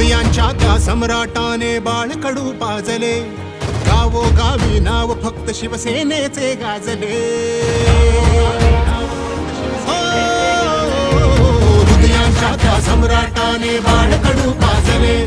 हृदयांच्या त्या सम्राटाने बाळकडू पाजले. गावो गावी नाव फक्त शिवसेनेचे गाजले. हो, हृदयांच्या त्या सम्राटाने बाळकडू पाजले.